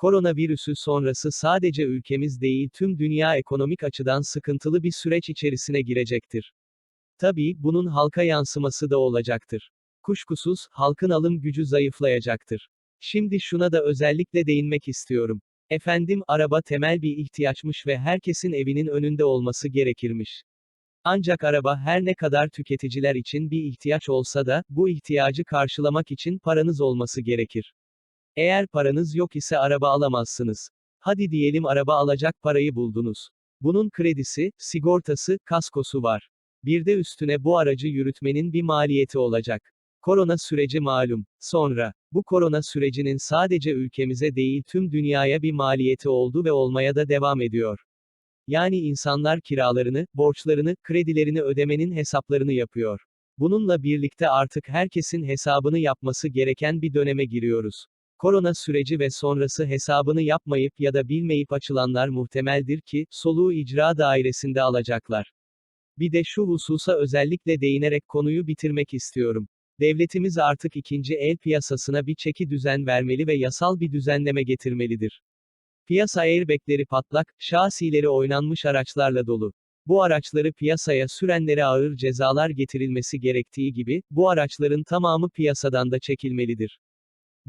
Koronavirüsü sonrası sadece ülkemiz değil tüm dünya ekonomik açıdan sıkıntılı bir süreç içerisine girecektir. Tabii, bunun halka yansıması da olacaktır. Kuşkusuz, halkın alım gücü zayıflayacaktır. Şimdi şuna da özellikle değinmek istiyorum. Efendim, araba temel bir ihtiyaçmış ve herkesin evinin önünde olması gerekirmiş. Ancak araba her ne kadar tüketiciler için bir ihtiyaç olsa da, bu ihtiyacı karşılamak için paranız olması gerekir. Eğer paranız yok ise araba alamazsınız. Hadi diyelim araba alacak parayı buldunuz. Bunun kredisi, sigortası, kaskosu var. Bir de üstüne bu aracı yürütmenin bir maliyeti olacak. Korona süreci malum. Sonra, bu korona sürecinin sadece ülkemize değil tüm dünyaya bir maliyeti oldu ve olmaya da devam ediyor. Yani insanlar kiralarını, borçlarını, kredilerini ödemenin hesaplarını yapıyor. Bununla birlikte artık herkesin hesabını yapması gereken bir döneme giriyoruz. Korona süreci ve sonrası hesabını yapmayıp ya da bilmeyip açılanlar muhtemeldir ki, soluğu icra dairesinde alacaklar. Bir de şu hususa özellikle değinerek konuyu bitirmek istiyorum. Devletimiz artık ikinci el piyasasına bir çeki düzen vermeli ve yasal bir düzenleme getirmelidir. Piyasa airbagleri patlak, şasileri oynanmış araçlarla dolu. Bu araçları piyasaya sürenlere ağır cezalar getirilmesi gerektiği gibi, bu araçların tamamı piyasadan da çekilmelidir.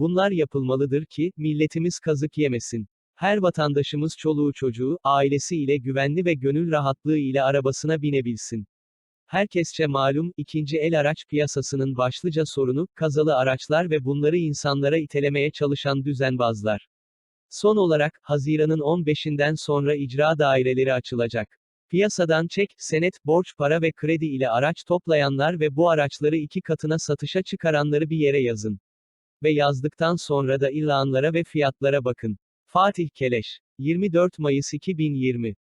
Bunlar yapılmalıdır ki, milletimiz kazık yemesin. Her vatandaşımız çoluğu çocuğu, ailesi ile güvenli ve gönül rahatlığı ile arabasına binebilsin. Herkesçe malum, ikinci el araç piyasasının başlıca sorunu, kazalı araçlar ve bunları insanlara itelemeye çalışan düzenbazlar. Son olarak, Haziran'ın 15'inden sonra icra daireleri açılacak. Piyasadan çek, senet, borç para ve kredi ile araç toplayanlar ve bu araçları iki katına satışa çıkaranları bir yere yazın. Ve yazdıktan sonra da ilanlara ve fiyatlara bakın. Fatih Keleş. 24 Mayıs 2020